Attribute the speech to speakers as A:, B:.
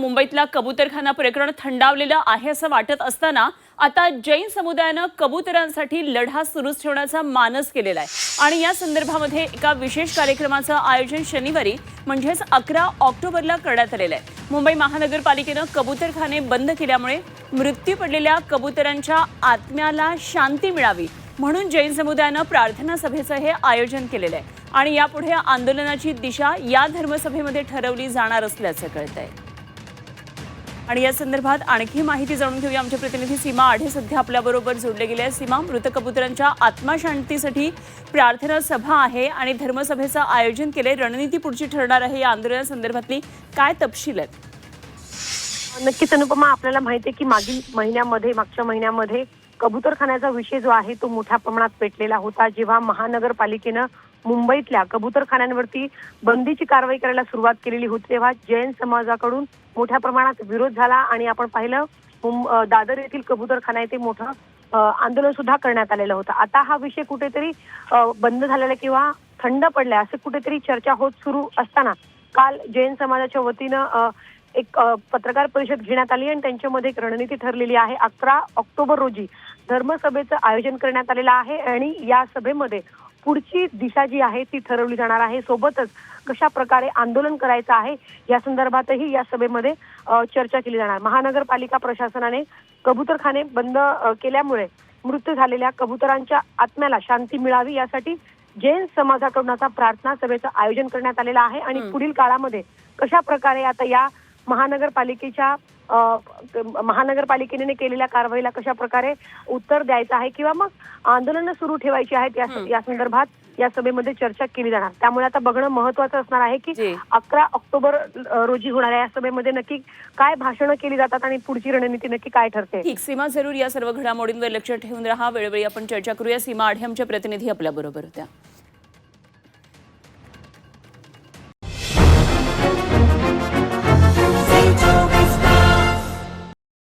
A: मुंबईतला कबुतरखाना प्रकरण थंडावलेलं आहे असं वाटत असताना आता जैन समुदायानं कबुतरांसाठी लढा सुरूच ठेवण्याचा मानस केलेला आहे. आणि या संदर्भामध्ये एका विशेष कार्यक्रमाचं आयोजन शनिवारी म्हणजेच अकरा ऑक्टोबरला करण्यात आलेलं आहे. मुंबई महानगरपालिकेनं कबुतरखाने बंद केल्यामुळे मृत्यू पडलेल्या कबुतरांच्या आत्म्याला शांती मिळावी म्हणून जैन समुदायानं प्रार्थना सभेचं हे आयोजन केलेलं आहे. आणि यापुढे आंदोलनाची दिशा या धर्मसभेमध्ये ठरवली जाणार असल्याचं कळतंय. आणि या संदर्भात आणखी माहिती जाणून घेऊया. आमचे प्रतिनिधी सीमा आढे सध्या आपल्याबरोबर जोडले गेले आहे सीमा मृत कबुतरांच्या आत्माशांतीसाठी प्रार्थना सभा आहे आणि धर्मसभेचं आयोजन केले रणनीती पुढची ठरणार आहे या आंदोलनासंदर्भातली काय तपशील आहेत?
B: नक्कीच अनुपमा आपल्याला माहिती आहे की मागील महिन्यामध्ये मागच्या महिन्यामध्ये कबुतरखान्याचा विषय जो आहे तो मोठ्या प्रमाणात पेटलेला होता. जेव्हा महानगरपालिकेनं मुंबईतल्या कबुतरखान्यांवरती बंदीची कारवाई करायला सुरुवात केलेली होती तेव्हा जैन समाजाकडून मोठ्या प्रमाणात विरोध झाला आणि आपण पाहिलं दादर येथील कबुतरखाना येथे मोठं आंदोलन सुद्धा करण्यात आलेलं होतं. आता हा विषय कुठेतरी बंद झालेला किंवा थंड पडलाय असे कुठेतरी चर्चा होत सुरू असताना काल जैन समाजाच्या वतीनं अं, एक पत्रकार परिषद घेण्यात आली आणि त्यांच्यामध्ये एक रणनीती ठरलेली आहे. अकरा ऑक्टोबर रोजी धर्मसभेचं आयोजन करण्यात आलेलं आहे आणि या सभेमध्ये पुढची दिशा जी आहे ती ठरवली जाणार आहे. सोबतच कशा प्रकारे आंदोलन करायचं आहे या संदर्भातही या सभेमध्ये चर्चा केली जाणार. महानगरपालिका प्रशासनाने कबुतरखाने बंद केल्यामुळे मृत्यू झालेल्या कबुतरांच्या आत्म्याला शांती मिळावी यासाठी जैन समाजाकडून आता प्रार्थना सभेचं आयोजन करण्यात आलेलं आहे. आणि. पुढील काळामध्ये कशा प्रकारे आता या महानगरपालिकेच्या महानगरपालिकेने केलेल्या कारवाईला कशा प्रकारे उत्तर द्यायचं आहे किंवा मग आंदोलनं सुरू ठेवायची आहेत या संदर्भात या सभेमध्ये चर्चा केली जाणार. त्यामुळे आता बघणं महत्वाचं असणार आहे की. अकरा ऑक्टोबर रोजी होणाऱ्या या सभेमध्ये नक्की काय भाषणं केली जातात आणि पुढची रणनीती नक्की काय ठरते?
A: ठीक सीमा जरूर या सर्व घडामोडींवर लक्ष ठेवून राहा. वेळोवेळी आपण चर्चा करूया. सीमा आढे आमच्या प्रतिनिधी आपल्याबरोबर होत्या.